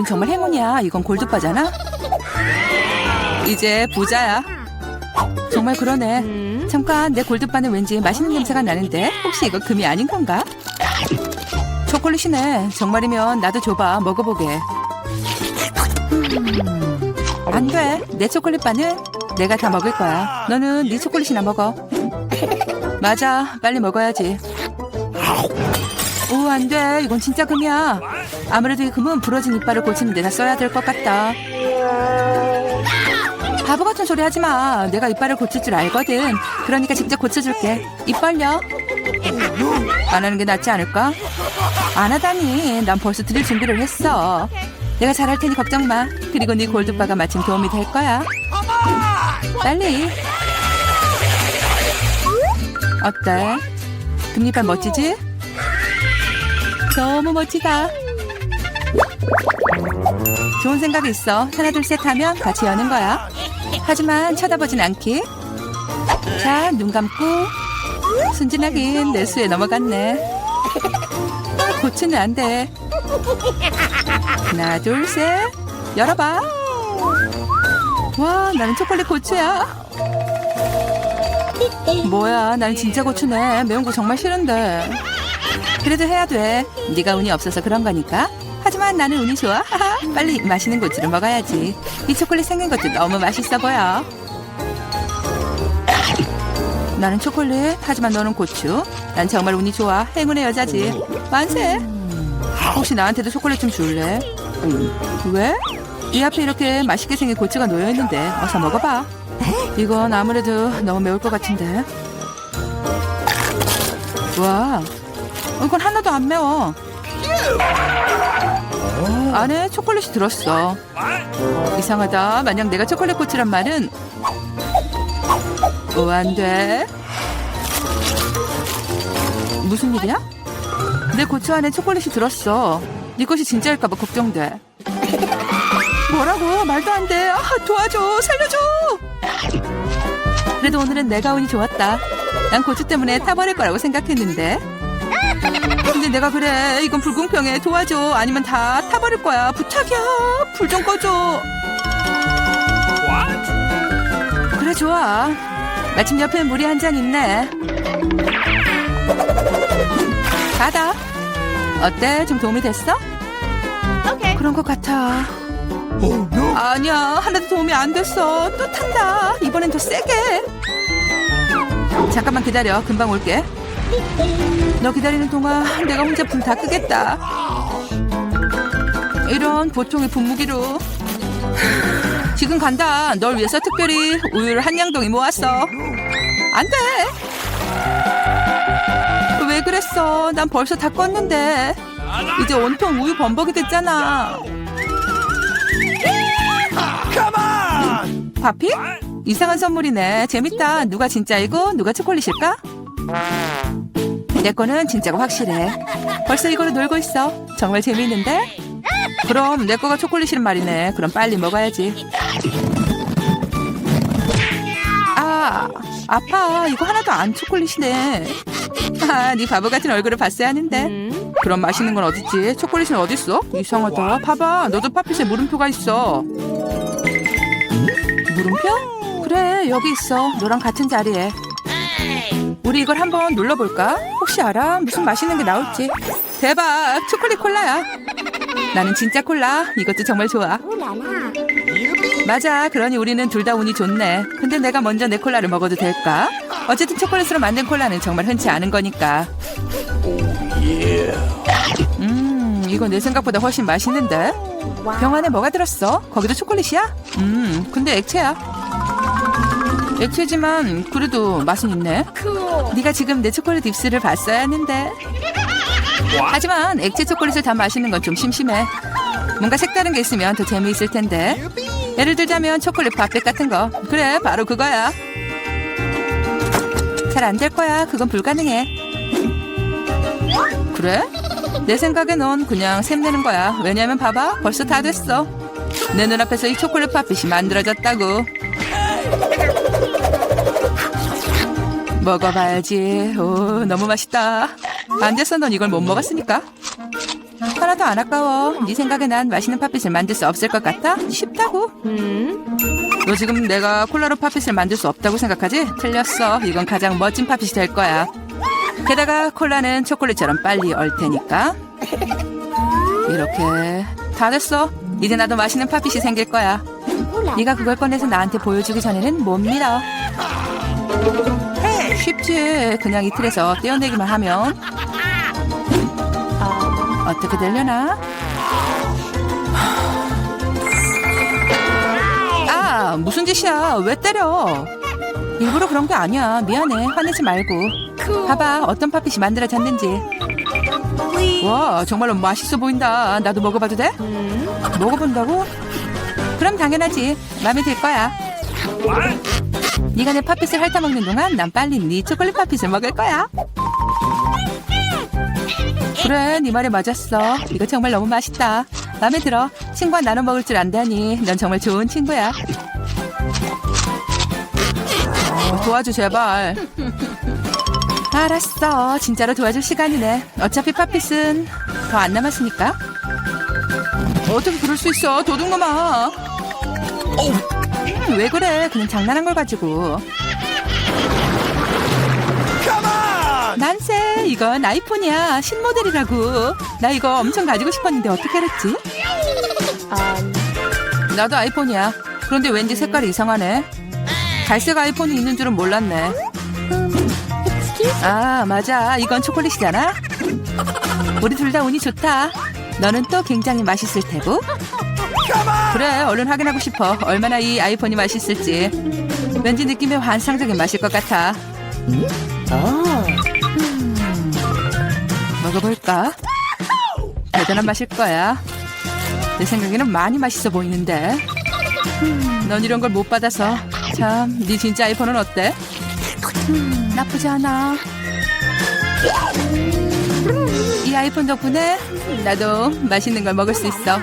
우린 정말 행운이야. 이건 골드바잖아. 이제 부자야. 정말 그러네. 잠깐 내 골드바는 왠지 맛있는 냄새가 나는데 혹시 이거 금이 아닌 건가? 초콜릿이네. 정말이면 나도 줘봐. 먹어보게. 음, 안 돼. 내 초콜릿바는 내가 다 먹을 거야. 너는 네 초콜릿이나 먹어. 맞아. 빨리 먹어야지. 오, 안 돼. 이건 진짜 금이야. 아무래도 이 금은 부러진 이빨을 고치는 데다 써야 될 것 같다. 바보 같은 소리 하지 마. 내가 이빨을 고칠 줄 알거든. 그러니까 직접 고쳐줄게. 입 벌려. 안 하는 게 낫지 않을까? 안 하다니. 난 벌써 드릴 준비를 했어. 내가 잘할 테니 걱정 마. 그리고 네 골드바가 마침 도움이 될 거야. 빨리. 어때? 금리빨 멋지지? 너무 멋지다. 좋은 생각이 있어. 하나, 둘, 셋 하면 같이 여는 거야. 하지만 쳐다보진 않기. 자, 눈 감고. 순진하긴 내 수에 넘어갔네. 고치는 안 돼. 하나, 둘, 셋. 열어봐. 와, 나는 초콜릿 고추야. 뭐야, 나는 진짜 고추네. 매운 거 정말 싫은데. 그래도 해야 돼. 네가 운이 없어서 그런 거니까. 하지만 나는 운이 좋아. 빨리 맛있는 고추를 먹어야지. 이 초콜릿 생긴 것도 너무 맛있어 보여. 나는 초콜릿, 하지만 너는 고추. 난 정말 운이 좋아. 행운의 여자지. 만세. 혹시 나한테도 초콜릿 좀 줄래? 왜? 이 앞에 이렇게 맛있게 생긴 고추가 놓여 있는데 어서 먹어봐. 이건 아무래도 너무 매울 것 같은데. 와, 이건 하나도 안 매워. 안에 초콜릿이 들었어. 이상하다. 만약 내가 초콜릿 고추란 말은 오, 안 돼. 무슨 일이야? 내 고추 안에 초콜릿이 들었어. 네 것이 진짜일까봐 걱정돼. 뭐라고? 말도 안 돼. 아, 도와줘. 살려줘. 그래도 오늘은 내가 운이 좋았다. 난 고추 때문에 타버릴 거라고 생각했는데. 근데 내가 그래. 이건 불공평해. 도와줘. 아니면 다 타버릴 거야. 부탁이야. 불 좀 꺼줘. 그래, 좋아. 마침 옆에 물이 한 잔 있네. 가다. 어때? 좀 도움이 됐어? 그런 것 같아. 아니야, 하나도 도움이 안 됐어. 또 탄다. 이번엔 더 세게. 잠깐만 기다려. 금방 올게. 너 기다리는 동안 내가 혼자 불 다 끄겠다. 이런 보통의 분무기로. 지금 간다. 널 위해서 특별히 우유를 한 양동이 모았어. 안 돼. 왜 그랬어? 난 벌써 다 껐는데. 이제 온통 우유 범벅이 됐잖아. 파피? 이상한 선물이네. 재밌다. 누가 진짜이고 누가 초콜릿일까? 내 거는 진짜가 확실해. 벌써 이거로 놀고 있어. 정말 재미있는데? 그럼 내 거가 초콜릿이란 말이네. 그럼 빨리 먹어야지. 아, 아파. 이거 하나도 안 초콜릿이네. 아, 네 바보 같은 얼굴을 봤어야 하는데. 그럼 맛있는 건 어딨지? 초콜릿은 어딨어? 이상하다. 봐봐. 너도 팝핏에 물음표가 있어. 물음표? 그래, 여기 있어. 너랑 같은 자리에. 우리 이걸 한번 눌러볼까? 혹시 알아? 무슨 맛있는 게 나올지. 대박! 초콜릿 콜라야. 나는 진짜 콜라. 이것도 정말 좋아. 맞아. 그러니 우리는 둘 다 운이 좋네. 근데 내가 먼저 내 콜라를 먹어도 될까? 어쨌든 초콜릿으로 만든 콜라는 정말 흔치 않은 거니까. 음, 이거 내 생각보다 훨씬 맛있는데? 병 안에 뭐가 들었어? 거기도 초콜릿이야? 음, 근데 액체야. 액체지만 그래도 맛은 있네. 네가 지금 내 초콜릿 입술을 봤어야 하는데. 하지만 액체 초콜릿을 다 마시는 건 좀 심심해. 뭔가 색다른 게 있으면 더 재미있을 텐데. 예를 들자면 초콜릿 밥백 같은 거. 그래, 바로 그거야. 잘 안 될 거야. 그건 불가능해. 그래? 내 생각에 넌 그냥 샘내는 거야. 왜냐면 봐봐. 벌써 다 됐어. 내 눈앞에서 이 초콜릿 팥빛이 만들어졌다고. 먹어봐야지. 오, 너무 맛있다. 안 돼서 넌 이걸 못 먹었으니까. 하나도 안 아까워. 네 생각에 난 맛있는 팥빛을 만들 수 없을 것 같아? 쉽다고? 너 지금 내가 콜라로 팥빛을 만들 수 없다고 생각하지? 틀렸어. 이건 가장 멋진 팥빛이 될 거야. 게다가 콜라는 초콜릿처럼 빨리 얼 테니까. 이렇게 다 됐어. 이제 나도 맛있는 팥빛이 생길 거야. 네가 그걸 꺼내서 나한테 보여주기 전에는 못 믿어. 쉽지. 그냥 이 틀에서 떼어내기만 하면. 어떻게 되려나? 아, 무슨 짓이야? 왜 때려? 일부러 그런 게 아니야. 미안해. 화내지 말고. 봐봐, 어떤 팥빛이 만들어졌는지. 와, 정말로 맛있어 보인다. 나도 먹어봐도 돼? 먹어본다고? 그럼 당연하지. 마음에 들 거야. 네가 내 팥빛을 핥아먹는 동안 난 빨리 네 초콜릿 팥빛을 먹을 거야. 그래, 네 말이 맞았어. 이거 정말 너무 맛있다. 마음에 들어. 친구와 나눠 먹을 줄 안다니. 넌 정말 좋은 친구야. 어, 도와줘, 제발. 알았어. 진짜로 도와줄 시간이네. 어차피 팥빛은 더 안 남았으니까. 어떻게 그럴 수 있어, 도둑놈아. 음, 왜 그래? 그냥 장난한 걸 가지고. 난세, 이건 아이폰이야. 신모델이라고. 나 이거 엄청 가지고 싶었는데 어떻게 알았지? 나도 아이폰이야. 그런데 왠지 색깔이 이상하네. 갈색 아이폰이 있는 줄은 몰랐네. 아, 맞아. 이건 초콜릿이잖아. 우리 둘 다 운이 좋다. 너는 또 굉장히 맛있을 테고. 그래, 얼른 확인하고 싶어. 얼마나 이 아이폰이 맛있을지. 왠지 느낌이 환상적인 맛일 것 같아. 먹어볼까? 대단한 맛일 거야. 내 생각에는 많이 맛있어 보이는데. 넌 이런 걸 못 받아서. 참, 네 진짜 아이폰은 어때? 음, 나쁘지 않아. 이 아이폰 덕분에 나도 맛있는 걸 먹을 수 있어.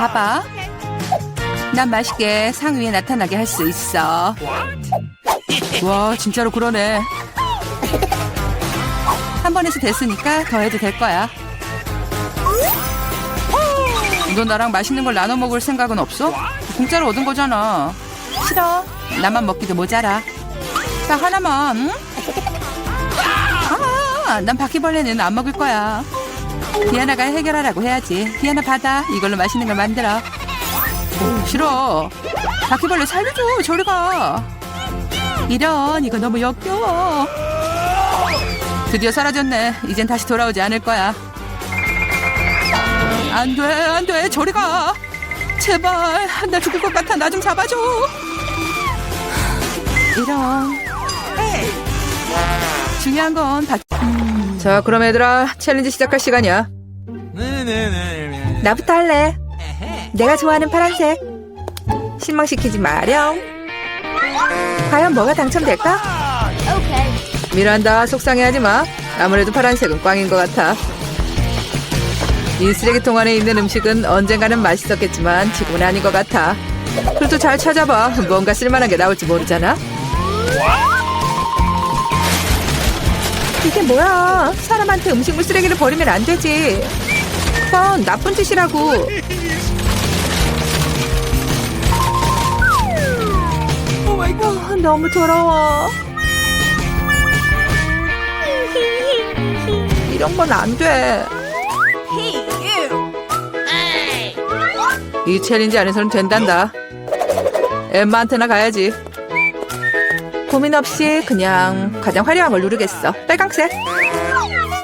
봐봐. 난 맛있게 상 위에 나타나게 할 수 있어. 와, 진짜로 그러네. 한 번에서 됐으니까 더 해도 될 거야. 너 나랑 맛있는 걸 나눠 먹을 생각은 없어? 공짜로 얻은 거잖아. 싫어. 나만 먹기도 모자라. 딱 하나만. 응? 아, 난 바퀴벌레는 안 먹을 거야. 디아나가 해결하라고 해야지. 디아나 받아. 이걸로 맛있는 걸 만들어. 오, 싫어. 바퀴벌레 살려줘. 저리 가. 이런 이거 너무 역겨워. 드디어 사라졌네. 이젠 다시 돌아오지 않을 거야. 안 돼, 안 돼. 저리 가. 제발. 나 죽을 것 같아. 나 좀 잡아줘. 이런. 중요한 건 바... 음. 자, 그럼 얘들아. 챌린지 시작할 시간이야. 나부터 할래. 내가 좋아하는 파란색. 실망시키지 마렴. 과연 뭐가 당첨될까? 미란다, 속상해하지 마. 아무래도 파란색은 꽝인 것 같아. 이 쓰레기통 안에 있는 음식은 언젠가는 맛있었겠지만 지금은 아닌 것 같아. 그래도 잘 찾아봐. 뭔가 쓸만한 게 나올지 모르잖아. 이게 뭐야? 사람한테 음식물 쓰레기를 버리면 안 되지. 그건 나쁜 짓이라고. 어, 너무 더러워. 이런 건 안 돼. 이 챌린지 안에서는 된단다. 엠마한테나 가야지. 고민 없이 그냥 가장 화려한 걸 누르겠어. 빨강색.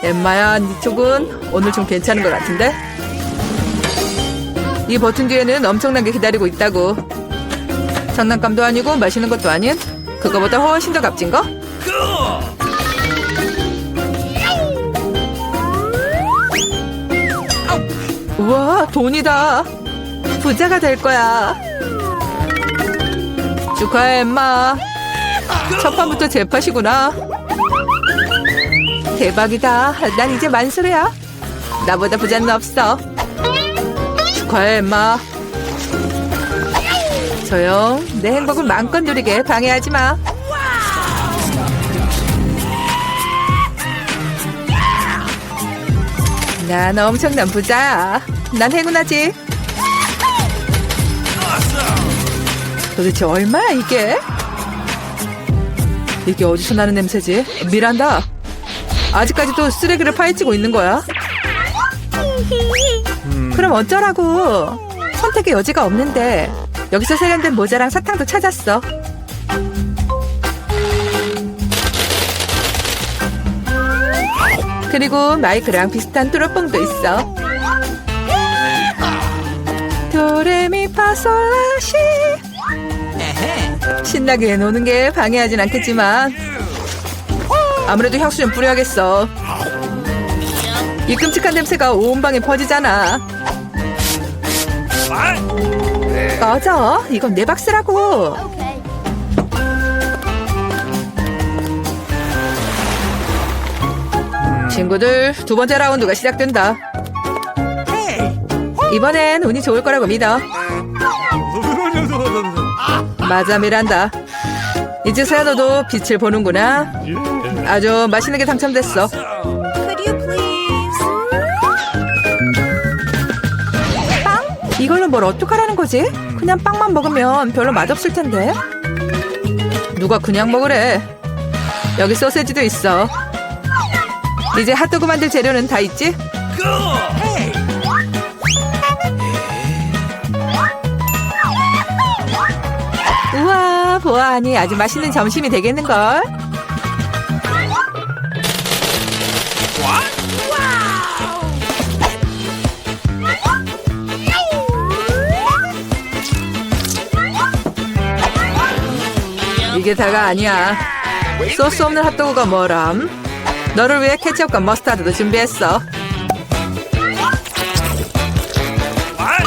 엠마야, 네 쪽은 오늘 좀 괜찮은 것 같은데? 이 버튼 뒤에는 엄청난 게 기다리고 있다고. 장난감도 아니고 마시는 것도 아닌 그거보다 훨씬 더 값진 거? 우와, 돈이다. 부자가 될 거야. 축하해, 엠마. 첫 판부터 제 팟이구나. 대박이다. 난 이제 만수르야. 나보다 부자는 없어. 축하해, 엠마. 조용. 내 행복을 마음껏 누리게 방해하지 마. 난 엄청난 부자야. 난 행운하지. 도대체 얼마야 이게? 이게 어디서 나는 냄새지? 미란다. 아직까지도 쓰레기를 파헤치고 있는 거야? 그럼 어쩌라고? 선택의 여지가 없는데 여기서 세련된 모자랑 사탕도 찾았어. 그리고 마이크랑 비슷한 뚜러뽕도 있어. 도레미파솔라시 신나게 노는 게 방해하진 않겠지만 아무래도 향수 좀 뿌려야겠어. 이 끔찍한 냄새가 온 방에 퍼지잖아. 꺼져. 이건 내 박스라고. 친구들 두 번째 라운드가 시작된다. 이번엔 운이 좋을 거라고 믿어. 맞아 미란다. 이제서야 너도 빛을 보는구나. 아주 맛있는 게 당첨됐어. Could you please? 빵? 이걸로 뭘 어떡하라는 거지? 그냥 빵만 먹으면 별로 맛없을 텐데. 누가 그냥 먹으래? 여기 소세지도 있어. 이제 핫도그 만들 재료는 다 있지? 우와, 보아하니 아주 맛있는 점심이 되겠는걸? 이게 다가 아니야. 소스 없는 핫도그가 뭐람? 너를 위해 케첩과 머스타드도 준비했어.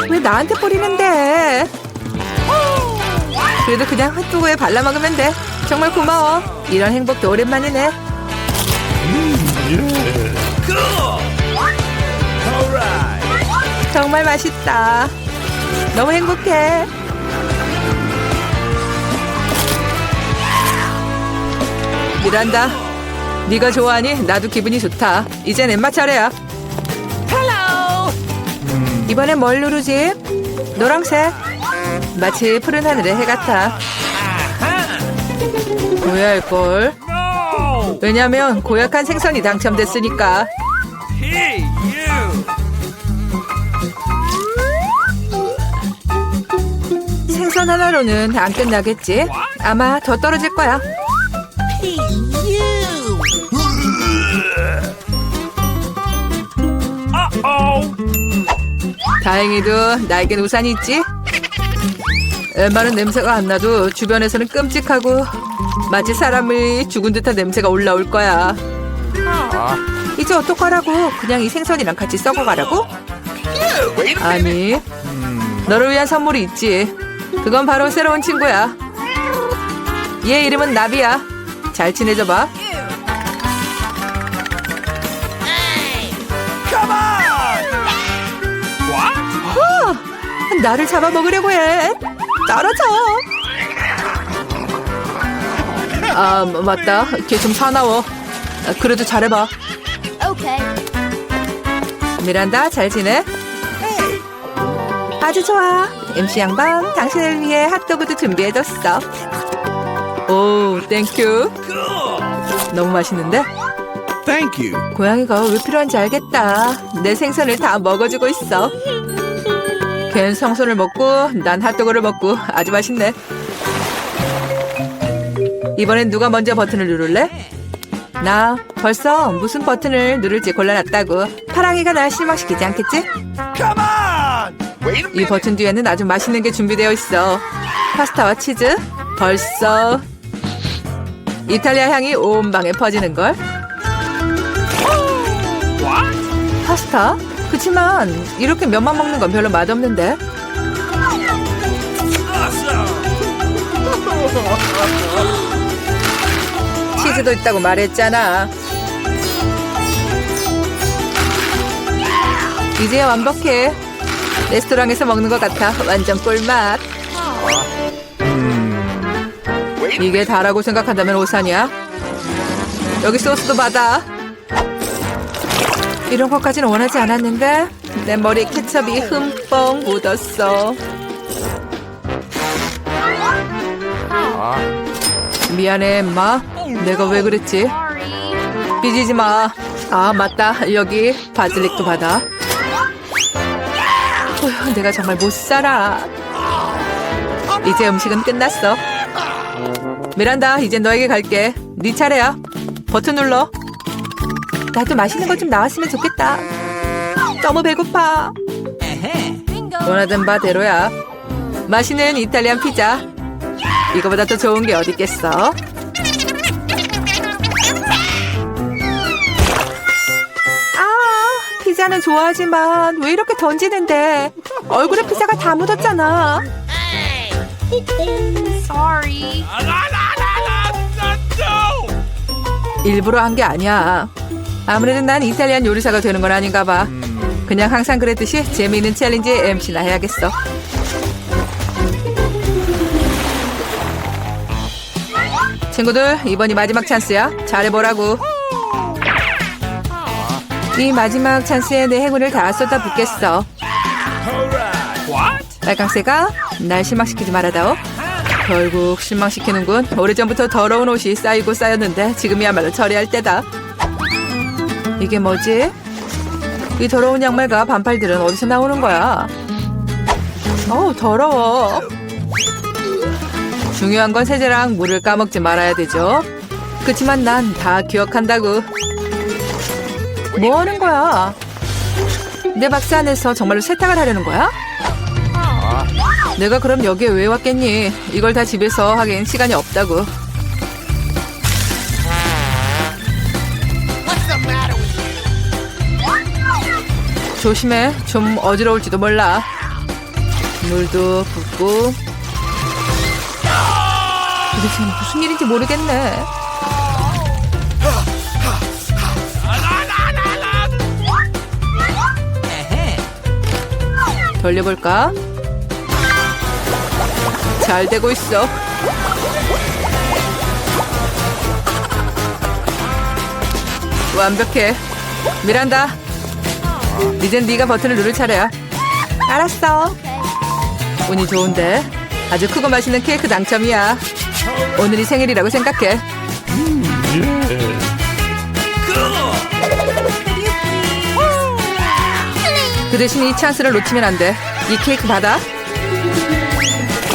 왜 나한테 뿌리는데? 그래도 그냥 핫도그에 발라 먹으면 돼. 정말 고마워. 이런 행복도 오랜만이네. 정말 맛있다. 너무 행복해. 미란다. 네가 좋아하니 나도 기분이 좋다. 이젠 엠마 차례야. 이번엔 뭘 누르지? 노랑색. 마치 푸른 하늘의 해 같아. 고야할걸. 왜냐면 고약한 생선이 당첨됐으니까. 생선 하나로는 안 끝나겠지? 아마 더 떨어질 거야. 다행히도 나에겐 우산이 있지? 엠마는 냄새가 안 나도 주변에서는 끔찍하고 마치 사람이 죽은 듯한 냄새가 올라올 거야. 이제 어떡하라고? 그냥 이 생선이랑 같이 썩어가라고? 아니, 너를 위한 선물이 있지. 그건 바로 새로운 친구야. 얘 이름은 나비야. 잘 지내줘봐. What? 나를 잡아먹으려고 해. 떨어져. 아, 맞다. 걔 좀 사나워. 아, 그래도 잘해봐. Okay. 미란다, 잘 지내? 아주 좋아. MC 양반, 당신을 위해 핫도그도 준비해뒀어. 오, 땡큐. 너무 맛있는데? Thank you. 고양이가 왜 필요한지 알겠다. 내 생선을 다 먹어주고 있어. 걘 성선을 먹고 난 핫도그를 먹고 아주 맛있네. 이번엔 누가 먼저 버튼을 누를래? 나 벌써 무슨 버튼을 누를지 골라놨다고. 파랑이가 날 실망시키지 않겠지? 이 버튼 뒤에는 아주 맛있는 게 준비되어 있어. 파스타와 치즈. 벌써 이탈리아 향이 온 방에 퍼지는 걸. 파스타? 그치만 이렇게 면만 먹는 건 별로 맛없는데. 치즈도 있다고 말했잖아. 이제 완벽해. 레스토랑에서 먹는 것 같아. 완전 꿀맛. Wait 이게 다라고 생각한다면 오산이야. 여기 소스도 받아. 이런 것까지는 원하지 않았는데 내 머리에 케첩이 흠뻑 묻었어. 미안해, 엠마. 내가 왜 그랬지? 삐지지 마. 아, 맞다. 여기 바질릭도 받아. 어휴, 내가 정말 못 살아. 이제 음식은 끝났어. 미란다, 이제 너에게 갈게. 네 차례야. 버튼 눌러. 나도 맛있는 것좀 나왔으면 좋겠다. 너무 배고파. 원하던 바 대로야. 맛있는 이탈리안 피자. 이거보다 더 좋은 게 어디 있겠어? 아, 피자는 좋아하지만 왜 이렇게 던지는데? 얼굴에 피자가 다 묻었잖아. Sorry. 일부러 한 게 아니야. 아무래도 난 이탈리안 요리사가 되는 건 아닌가 봐. 그냥 항상 그랬듯이 재미있는 챌린지의 MC나 해야겠어. 친구들, 이번이 마지막 찬스야. 잘해보라고. 이 마지막 찬스에 내 행운을 다 쏟아 붓겠어. What? 빨강새가 날 실망시키지 말아다오. 결국 실망시키는군. 오래전부터 더러운 옷이 쌓이고 쌓였는데 지금이야말로 처리할 때다. 이게 뭐지? 이 더러운 양말과 반팔들은 어디서 나오는 거야? 어우 더러워. 중요한 건 세제랑 물을 까먹지 말아야 되죠. 그치만 난 다 기억한다고. 뭐 하는 거야? 내 박스 안에서 정말로 세탁을 하려는 거야? 내가 그럼 여기에 왜 왔겠니? 이걸 다 집에서 하긴 시간이 없다고. 조심해. 좀 어지러울지도 몰라. 물도 붓고. 도대체 무슨 일인지 모르겠네. 돌려볼까? 잘 되고 있어. 완벽해. 미란다. 이젠 네가 버튼을 누를 차례야. 알았어. 운이 좋은데 아주 크고 맛있는 케이크 당첨이야. 오늘이 생일이라고 생각해. 그 대신 이 찬스를 놓치면 안 돼. 이 케이크 받아.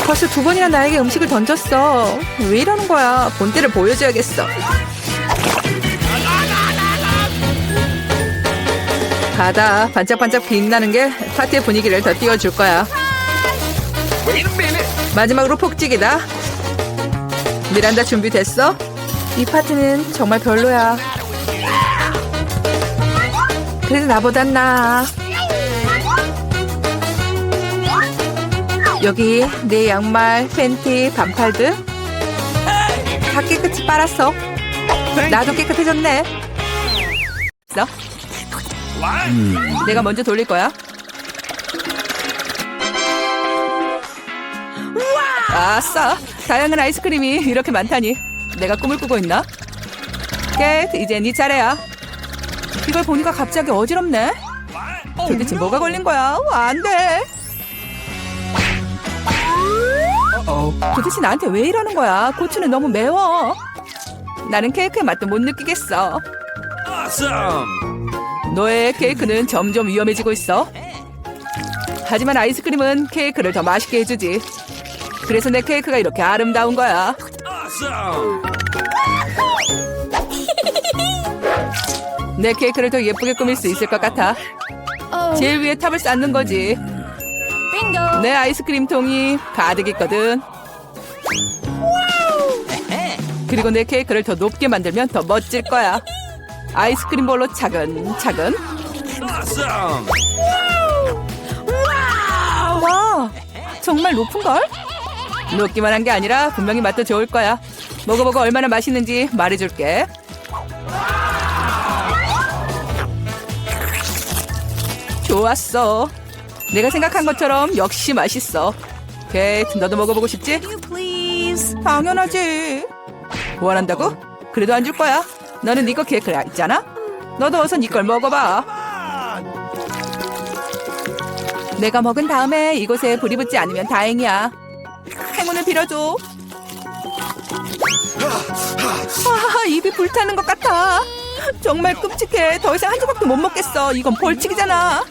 벌써 두 번이나 나에게 음식을 던졌어. 왜 이러는 거야? 본때를 보여줘야겠어. 받아. 반짝반짝 빛나는 게 파티의 분위기를 더 띄워줄 거야. 마지막으로 폭직이다. 미란다 준비됐어? 이 파트는 정말 별로야. 그래도 나보단 나아. 여기 내 양말, 팬티, 반팔들 다 깨끗이 빨았어. 나도 깨끗해졌네. 써? 내가 먼저 돌릴 거야. 아싸! 다양한 아이스크림이 이렇게 많다니. 내가 꿈을 꾸고 있나? 겟, 이제 네 차례야. 이걸 보니까 갑자기 어지럽네. 도대체 뭐가 걸린 거야? 와, 안 돼. 도대체 나한테 왜 이러는 거야? 고추는 너무 매워. 나는 케이크의 맛도 못 느끼겠어. Awesome. 너의 케이크는 점점 위험해지고 있어. 하지만 아이스크림은 케이크를 더 맛있게 해주지. 그래서 내 케이크가 이렇게 아름다운 거야. 내 케이크를 더 예쁘게 꾸밀 수 있을 것 같아. Oh, 제일 위에 탑을 쌓는 거지. 내 아이스크림 통이 가득 있거든. 그리고 내 케이크를 더 높게 만들면 더 멋질 거야. 아이스크림 볼로 차근차근. 와, 정말 높은 걸? 높기만 한 게 아니라 분명히 맛도 좋을 거야. 먹어보고 얼마나 맛있는지 말해줄게. 좋았어. 내가 생각한 것처럼 역시 맛있어. 게이트, 너도 먹어보고 싶지? 당연하지. 원한다고? 그래도 안 줄 거야. 너는 네거 케이크 있잖아. 너도 어서 네걸 먹어봐. 내가 먹은 다음에 이곳에 불이 붙지 않으면 다행이야. 행운을 빌어줘. 아, 입이 불타는 것 같아. 정말 끔찍해. 더 이상 한 조각도 못 먹겠어. 이건 벌칙이잖아.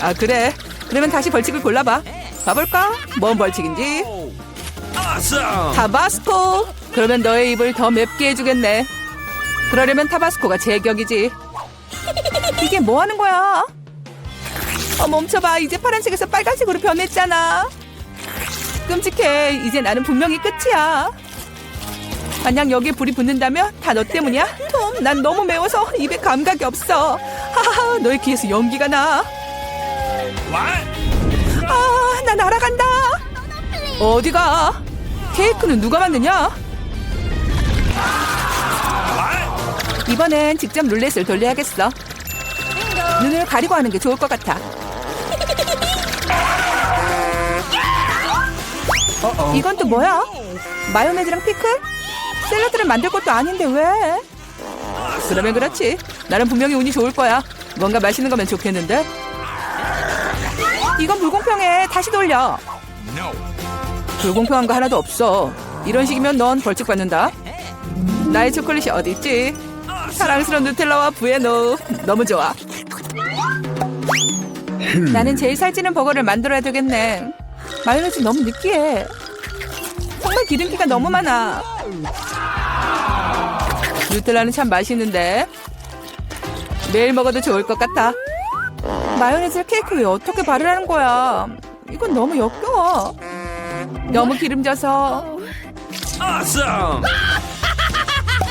아, 그래. 그러면 다시 벌칙을 골라봐. 봐볼까? 뭔 벌칙인지. 타바스코. 그러면 너의 입을 더 맵게 해주겠네. 그러려면 타바스코가 제격이지. 이게 뭐 하는 거야? 어, 멈춰봐. 이제 파란색에서 빨간색으로 변했잖아. 끔찍해. 이제 나는 분명히 끝이야. 만약 여기에 불이 붙는다면 다 너 때문이야? 톰, 난 너무 매워서 입에 감각이 없어. 하하하, 너의 귀에서 연기가 나. 아, 나 날아간다. 어디가? 케이크는 누가 만드냐? 이번엔 직접 룰렛을 돌려야겠어. 눈을 가리고 하는 게 좋을 것 같아. 이건 또 뭐야? 마요네즈랑 피클? 샐러드를 만들 것도 아닌데 왜? 그러면 그렇지. 나는 분명히 운이 좋을 거야. 뭔가 맛있는 거면 좋겠는데? 이건 불공평해. 다시 돌려. 불공평한 거 하나도 없어. 이런 식이면 넌 벌칙 받는다. 나의 초콜릿이 어디 있지? 사랑스러운 누텔라와 부에노 너무 좋아. 나는 제일 살찌는 버거를 만들어야 되겠네. 마요네즈 너무 느끼해. 정말 기름기가 너무 많아. 누텔라는 참 맛있는데 매일 먹어도 좋을 것 같아. 마요네즈를 케이크 위에 어떻게 바르라는 거야? 이건 너무 역겨워. 너무 기름져서!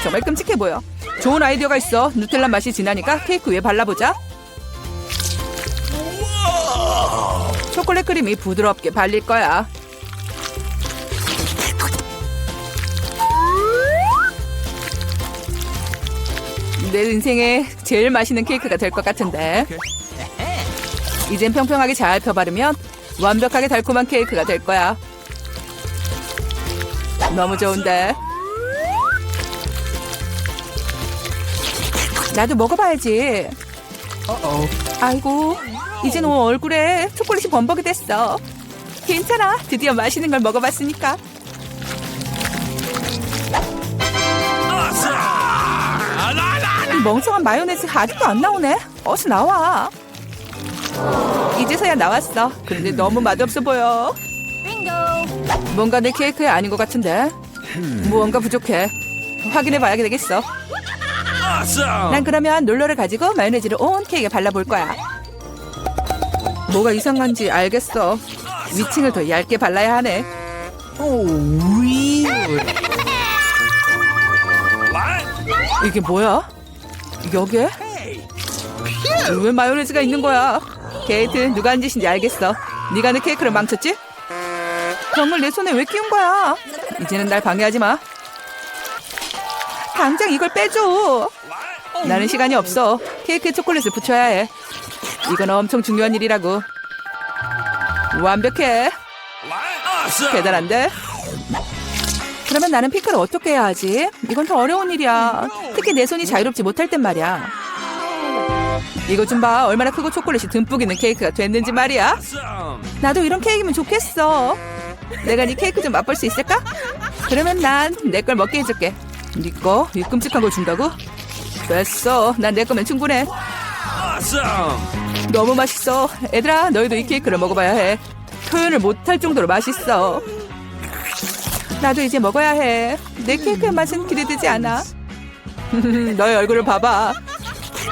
정말 끔찍해 보여. 좋은 아이디어가 있어. 누텔라 맛이 진하니까 케이크 위에 발라보자. 초콜릿 크림이 부드럽게 발릴 거야. 내 인생에 제일 맛있는 케이크가 될 것 같은데. 이젠 평평하게 잘 펴바르면 완벽하게 달콤한 케이크가 될 거야. 너무 좋은데. 나도 먹어봐야지. 아이고, 이제 너 얼굴에 초콜릿이 범벅이 됐어. 괜찮아. 드디어 맛있는 걸 먹어봤으니까. 이 멍청한 마요네즈 아직도 안 나오네. 어서 나와. 이제서야 나왔어. 그런데 너무 맛없어 보여. 뭔가 내 케이크에 아닌 것 같은데. 무언가 부족해. 확인해 봐야 되겠어. 난 그러면 롤러를 가지고 마요네즈를 온 케이크에 발라볼 거야. 뭐가 이상한지 알겠어. 위층을 더 얇게 발라야 하네. What? 이게 뭐야? 여기에? 왜 마요네즈가 있는 거야? 케이트 누가 한 짓인지 알겠어. 네가 내 케이크를 망쳤지? 그런 걸내 손에 왜 끼운 거야? 이제는 날 방해하지 마. 당장 이걸 빼줘. 나는 시간이 없어. 케이크에 초콜릿을 붙여야 해. 이건 엄청 중요한 일이라고. 완벽해. 대단한데? 그러면 나는 피클을 어떻게 해야 하지? 이건 더 어려운 일이야. 특히 내 손이 자유롭지 못할 땐 말이야. 이거 좀 봐. 얼마나 크고 초콜릿이 듬뿍 있는 케이크가 됐는지 말이야. 나도 이런 케이크면 좋겠어. 내가 네 케이크 좀 맛볼 수 있을까? 그러면 난 내 걸 먹게 해줄게. 네 거? 이 끔찍한 걸 준다고? 됐어. 난 내 거면 충분해. 너무 맛있어. 얘들아, 너희도 이 케이크를 먹어봐야 해. 표현을 못할 정도로 맛있어. 나도 이제 먹어야 해. 내 케이크의 맛은 기대되지 않아. 너의 얼굴을 봐봐.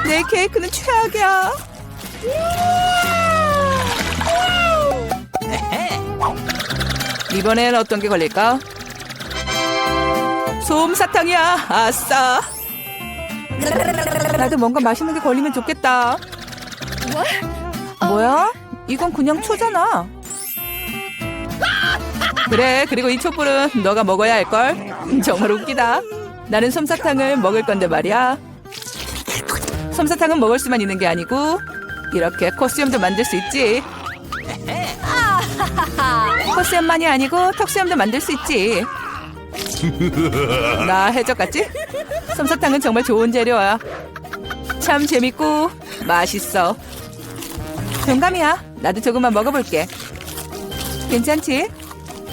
내 케이크는 최악이야. 이번엔 어떤 게 걸릴까? 솜사탕이야. 아싸. 나도 뭔가 맛있는 게 걸리면 좋겠다. 뭐야? 이건 그냥 초잖아. 그래, 그리고 이 촛불은 너가 먹어야 할걸. 정말 웃기다. 나는 솜사탕을 먹을 건데 말이야. 솜사탕은 먹을 수만 있는 게 아니고 이렇게 코스염도 만들 수 있지. 코스염만이 아니고 턱수염도 만들 수 있지. 나 해적 같지? 솜사탕은 정말 좋은 재료야. 참 재밌고 맛있어. 동감이야. 나도 조금만 먹어볼게. 괜찮지?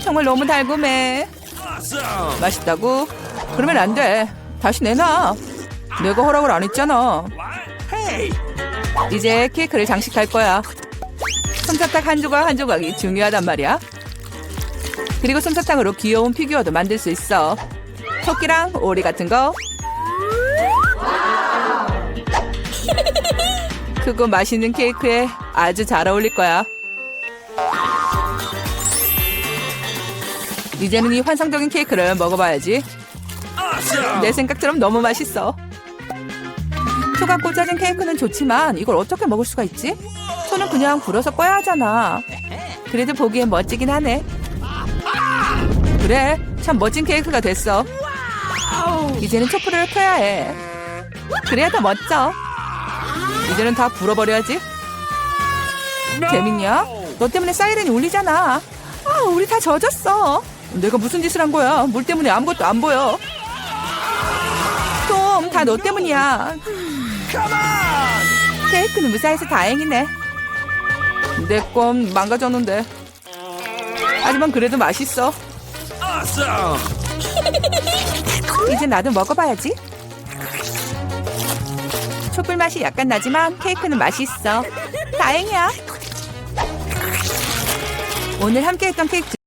정말 너무 달콤해. Awesome. 맛있다고? 그러면 안 돼. 다시 내놔. 내가 허락을 안 했잖아. 이제 케이크를 장식할 거야. 솜사탕 한 조각 한 조각이 중요하단 말이야. 그리고 솜사탕으로 귀여운 피규어도 만들 수 있어. 토끼랑 오리 같은 거. 크고 맛있는 케이크에 아주 잘 어울릴 거야. 이제는 이 환상적인 케이크를 먹어봐야지. 내 생각처럼 너무 맛있어. 초가 꽂아진 케이크는 좋지만 이걸 어떻게 먹을 수가 있지? 손은 그냥 불어서 꺼야 하잖아. 그래도 보기엔 멋지긴 하네. 그래, 참 멋진 케이크가 됐어. 이제는 촛불을 켜야 해. 그래야 더 멋져. 이제는 다 불어버려야지. 재밌냐? 너 때문에 사이렌이 울리잖아. 아, 우리 다 젖었어. 내가 무슨 짓을 한 거야? 물 때문에 아무것도 안 보여. 톰, 다 너 때문이야. 케이크는 무사해서 다행이네. 내 건 망가졌는데. 하지만 그래도 맛있어. 이제 나도 먹어봐야지. 촛불 맛이 약간 나지만 케이크는 맛있어. 다행이야. 오늘 함께했던 케이크